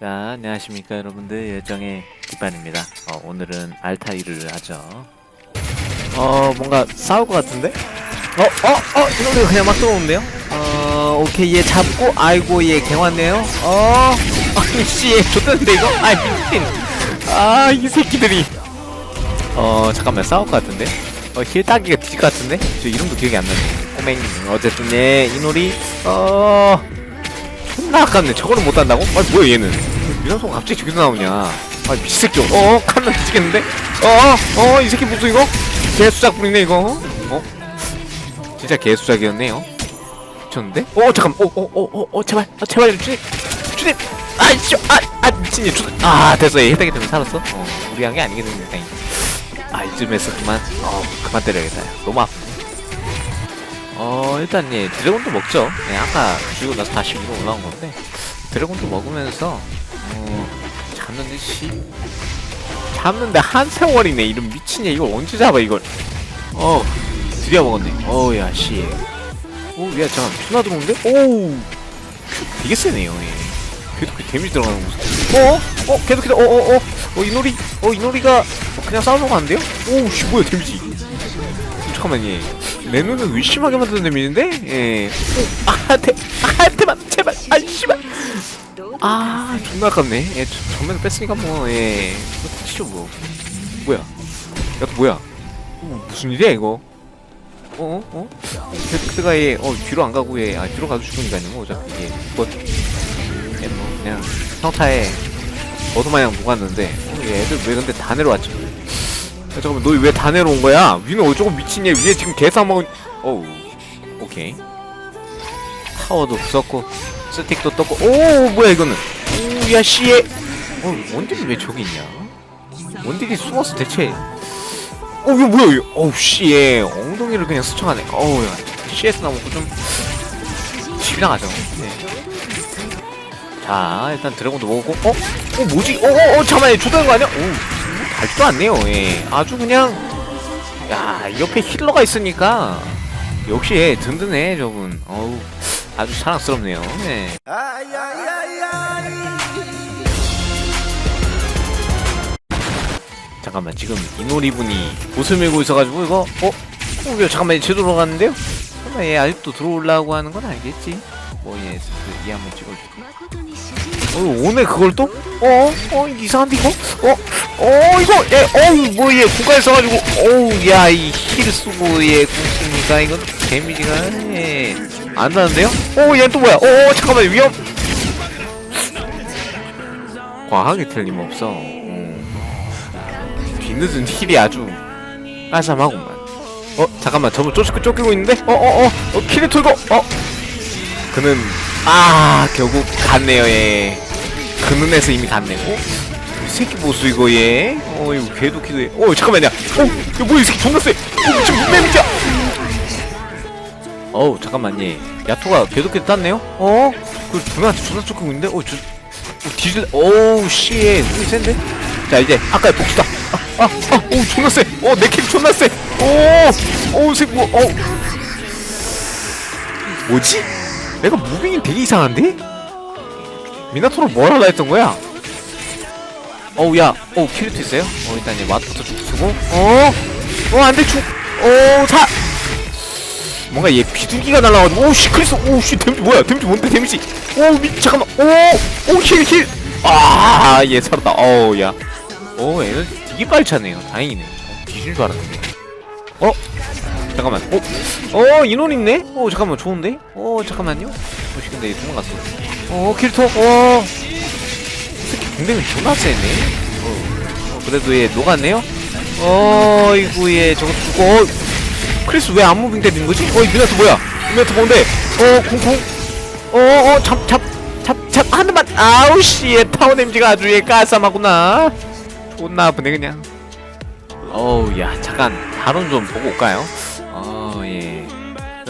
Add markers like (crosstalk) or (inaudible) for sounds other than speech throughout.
자, 안녕하십니까 여러분들 예정의 뒷반입니다. 어, 오늘은 알타이를 하죠. 어, 뭔가 싸울 것 같은데? 어, 어, 어, 이놈이 그냥 막 들어오는데요? 어, 오케이, 얘 잡고, 아이고, 얘 갱왔네요? 어, (laughs) 아니, 씨, 얘 좋다는데, 이거? 아, 미친. 아, 이 새끼들이. 어, 잠깐만, 싸울 것 같은데? 어, 힐 따기가 뒤질 것 같은데? 저 이름도 기억이 안 나네. 꼬맹이. 어쨌든, 얘, 이놀이, 어, 존나 아깝네. 저거는 못 한다고? 아니 뭐야 얘는? 미나소가 갑자기 저기서 나오냐? 아 미새끼. 어 칸나 미치겠는데? 어어이 새끼 무슨 이거? 개수작 부리네 이거. 어? 진짜 개수작이었네요. 미쳤는데? 어 잠깐. 어어어어 제발 아, 제발 주님 주님. 아이씨 아아 미친이 주. 아 됐어 얘 해당이 때문에 살았어. 어 우리 한 게 아니겠는데 다행히. 아 이쯤에서 그만 어 그만 때려야겠다. 너무 아프네. 어 일단 예 드래곤도 먹죠. 예 아까 죽이고 나서 다시 위로 올라온 건데 드래곤도 먹으면서 어 잡는데 씨. 잡는데 한 세월이네 이런 미친애 이걸 언제 잡아 이걸? 어 드디어 먹었네. 어우야 씨오야 잠깐 존나 들어오는데? 오우. 되게 세네요 예. 계속 그 데미지 들어가는 모습. 어? 어? 계속 계속 어어 어. 어, 이 놀이 어 이 놀이가 그냥 싸우려고 하는데요? 오우 씨 뭐야 데미지. 잠깐만 얘. 내 눈을 의심하게 만드는 데미지인데? 예. 오, 아, 대, 아, 대만, 제발, 아, 씨발. 아, 존나 아깝네. 예, 저- 전면을 뺐으니까 뭐, 예. 치죠, 뭐. 뭐야. 야, 또 뭐야. 어, 무슨 일이야, 이거. 어, 어? 어? 그때가 얘, 어, 뒤로 안 가고 얘, 아, 뒤로 가도 죽으니까요, 뭐, 어차피 얘. 뭐, 예, 뭐, 그냥, 평타에, 어도마냥 녹았는데, 어, 얘 애들 왜 근데 다 내려왔지? 야, 잠깐만 너 왜 다 내려온 거야? 위는 어쩌고 미친냐 위에 지금 개싸 먹은 어우 오케이. 타워도 부쉈고 스틱도 떴고 오 뭐야 이거는? 오야 씨에. 어 원딜이 왜 저기 있냐? 원딜이 숨어서 대체. 어 이거 뭐야 이거? 어우 씨에. 엉덩이를 그냥 스쳐가네. 어우 야 CS 나먹고 좀 지나가죠. 네. 자 일단 드래곤도 먹었고 어? 어 뭐지? 어어어 잠깐만 얘 좋다는 거 아니야? 오 달지도 않네요. 예. 아주 그냥 야 옆에 힐러가 있으니까 역시 예, 든든해 저분. 어우 아주 사랑스럽네요. 예. 잠깐만 지금 이노리 분이 옷을 밀고 있어가지고 이거 어? 어 이거 잠깐만 제대로 갔는데요? 설마 얘 아직도 들어오려고 하는 건 알겠지? 뭐얘 그, 얘 한번 찍어줄게. 어, 오늘 그걸 또? 어? 어, 이상한데, 이거? 어? 어, 이거, 얘, 어우, 뭐, 얘, 국가에 써가지고, 어우, 야, 이 힐 쓰고, 얘, 궁쓰니까, 이건 데미지가, 예, 안 나는데요? 어, 얘 또 뭐야? 어, 잠깐만, 위험! 과하게 틀림없어. 음. 뒤늦은 힐이 아주 까삼하구만. 어, 잠깐만, 저분 쫓고 쫓기고 있는데? 어, 어, 어, 어, 킬을 털고, 어, 그는 아 결국 갔네요 얘 그 눈에서 이미 갔네 어? 이 새끼 보수 이거 얘 어 이거 개도키도 얘어 잠깐만요. 어 이거 뭐야 이 새끼 존나 쎄 어, 지금 눈매 미자 어우 잠깐만 얘. 야토가 개도키도 땄네요? 어 그 두명한테 존나 쫓고 있는데? 어 저 어, 뒤질 어우 씨얘. 눈이 센데? 자 이제 아까 봅시다. 아 아 아 오 존나 쎄어내킬 존나 쎄오오우 새끼 뭐 어. 뭐지? 내가 무빙이 되게 이상한데? 미나토로 뭘 하려 했던 거야? 어우 야, 어우 키리트 있어요? 어 일단 얘 마트부터 쭉 쓰고 어? 어 안돼 죽! 어 사! 뭔가 얘 비둘기가 날라가지고 오씨 크리스 오씨 데미지 뭐야 데미지 뭔데 데미지 오미 잠깐만 오오힐힐 아얘 살았다 어우 야오 얘는 되게 빨리 차네요 다행이네 어, 뒤질 줄 알았는데 어? 잠깐만. 어? 어, 인원 있네? 어, 잠깐만. 좋은데? 어, 잠깐만요. 어, 씨, 근데 얘 도망갔어. 어, 킬토. 어. 특히 공대면 존나 세네. 어, 어, 그래도 얘 녹았네요? 어, 이구 얘 저거 죽고. 어, 크리스 왜 안 무빙 때리는 거지? 어, 이 미나트 뭐야? 미나트 뭔데? 어, 쿵쿵. 어, 어, 잡, 잡, 잡, 잡, 하늘만. 아우, 씨, 얘 타워 냄새가 아주 얘 까쌈하구나. 존나 아프네, 그냥. 어우, 야, 잠깐. 다룬 좀 보고 올까요?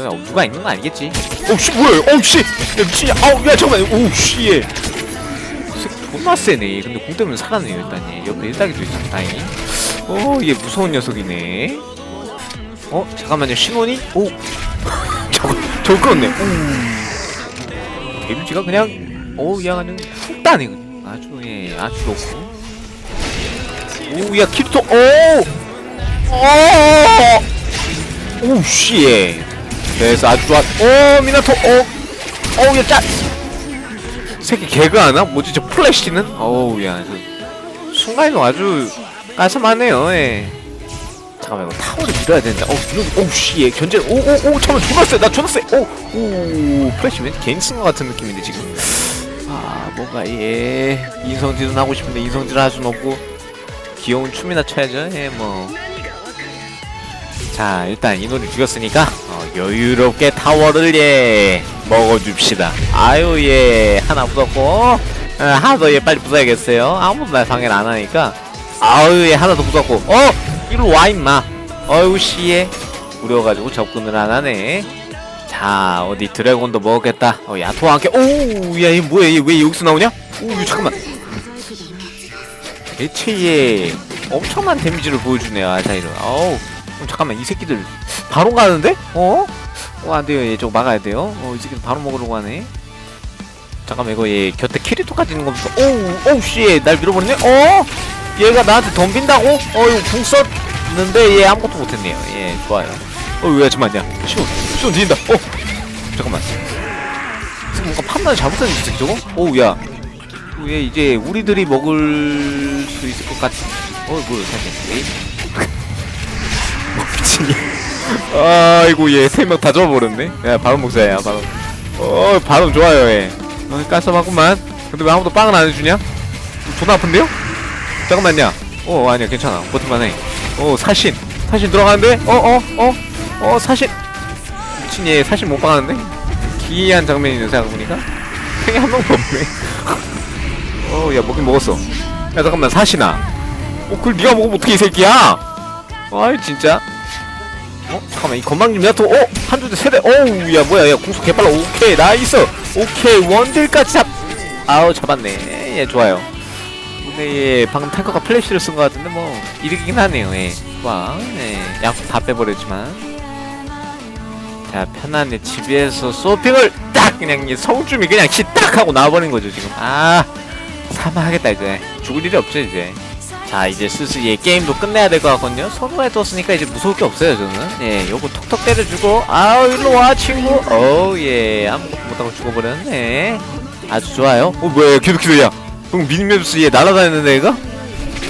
어, 예. 여기 누가 있는 거 아니겠지? 어우, 씨, 뭐야? 어우, 씨! 야, 미친냐? 아우, 야, 잠깐만. 어우, 씨, 얘. 새끼 존나 세네. 근데 공 때문에 살았네요, 일단 얘. 옆에 일당이도 있어, 다행히. 어, 얘 무서운 녀석이네. 어, 잠깐만요. 신원이? 오. (laughs) 저거, 저거 끌었네. 오. 데미지가 그냥, 어우, 야, 그냥 훅 따네, 그냥. 아주 예 아주 좋고 오야 키리토 오! 오! 오씨 그래서 아주 좋아. 오 미나토. 오! 오야 짜. 새끼 개그 하나? 뭐지? 저 플래시는? 어우 야 저, 순간이동 아주 깔끔하네요 예. 잠깐만 이거 타워를 밀어야 된다 어 밀어 오씨 예 견제. 오오오 잠깐만 존나 세 나 존나 세 오 오 플래시 왠지 개인 쓴것 같은 느낌인데 지금. 아 뭔가 예. 인성질은 하고 싶은데 인성질 할 순 없고. 귀여운 춤이나 춰야죠 예 뭐 자 일단 이 노래 죽였으니까 어, 여유롭게 타워를 예 먹어줍시다. 아유 예 하나 부쉈고 어, 하나 더 예 빨리 부숴야겠어요. 아무도 날 방해를 안 하니까. 아유 예 하나 더 부쉈고. 어 이리로 와 임마. 어유 씨예. 우려가지고 접근을 안 하네. 자 어디 드래곤도 먹었겠다. 어 야토와 함께. 오야 얘 뭐야? 얘왜 여기서 나오냐? 오 이거 잠깐만. 대체에 엄청난 데미지를 보여주네요 알타이르 어우. 어, 잠깐만 이 새끼들. 바로 가는데? 어? 어 안돼요. 얘 저거 막아야 돼요. 어 이 새끼들 바로 먹으려고 하네. 잠깐만 이거 얘 곁에 키리토까지 있는 거 보니까 오우 오우 씨날 밀어버리네? 어? 얘가 나한테 덤빈다고? 어 이거 궁 썼는데 얘 아무것도 못했네요. 예 좋아요. 어왜 잠깐만요. 시온 시온 뒤진다. 어 잠깐만. 뭔가 판단을 잘못했는데 저거? 오우 야얘 이제 우리들이 먹을 수 있을 것 같은 어 뭐야 뭐 미친이 (laughs) 아이고 얘 세 명다 잡아버렸네. 야 바로 목사야 바로 어 바로 좋아요 얘. 어, 깔쌈하구만. 근데 왜 아무도 빵을 안 해주냐? 존나 아픈데요? 잠깐만요. 어 아니야 괜찮아. 버틸만해. 어 사신. 사신 들어가는데? 어어어 어 어, 어, 사신. 미친 얘 사신 못 박았는데? 기이한 장면이네 생각해보니까. 생이 한 명도 없네. (laughs) 어야 먹긴 먹었어. 야 잠깐만 사신아. 어 그걸 네가 먹으면 어떻게 이 새끼야? 아이 진짜 어? 잠깐만 이 건방진 야토 어? 한두 대 세대 어우 야 뭐야 야 공속 개빨라. 오케이 나이스. 오케이 원딜까지 잡 아우 잡았네. 예 좋아요. 근데 예 방금 탱커가 플래시를 쓴 것 같은데 뭐 이득이긴 하네요. 예 좋아 예 약속 다 빼버렸지만. 자 편안히 집에서 쇼핑을 딱 그냥 이 성줌이 그냥 히딱 하고 나와버린 거죠 지금. 아 사망하겠다 이제. 죽을 일이 없죠 이제 자 이제 슬슬 얘 게임도 끝내야 될 것 같거든요. 선호해 뒀으니까 이제 무서울 게 없어요 저는. 예 요거 톡톡 때려주고. 아우 일로 와 친구. 어우 예. 아무것도 못하고 죽어버렸네. 아주 좋아요. 어 뭐야 기도기도야 형 미니맵스 얘 날아다니는 애가?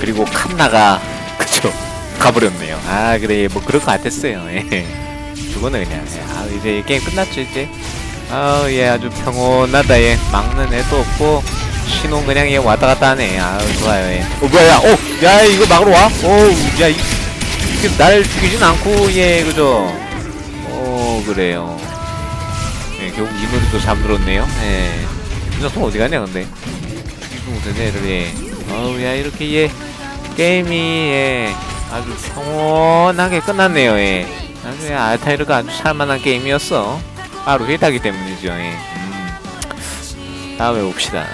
그리고 칸나가 그쵸 가버렸네요. 아 그래. 뭐 그럴 것 같았어요. 예. 죽었네 그냥. 예. 아 이제 이 게임 끝났죠 이제? 아우 얘 아주 평온하다 얘. 막는 애도 없고 신혼 그냥 얘 왔다 갔다 하네. 아우 좋아요 얘 어 뭐야 야, 어, 야 이거 막으러 와? 어우 야 이, 이게 날 죽이진 않고 얘 그죠? 어 그래요. 예 결국 이 노래도 잠들었네요. 예. 윤정통 어디 가냐 근데? 죽이지 못했네 얘를 예. 어우 야 이렇게 얘 게임이 예 아주 평온하게 끝났네요 예. 아주 예, 알타이르가 아주 살만한 게임이었어. 바로 회다기 때문이죠 예. 음. 다음에 봅시다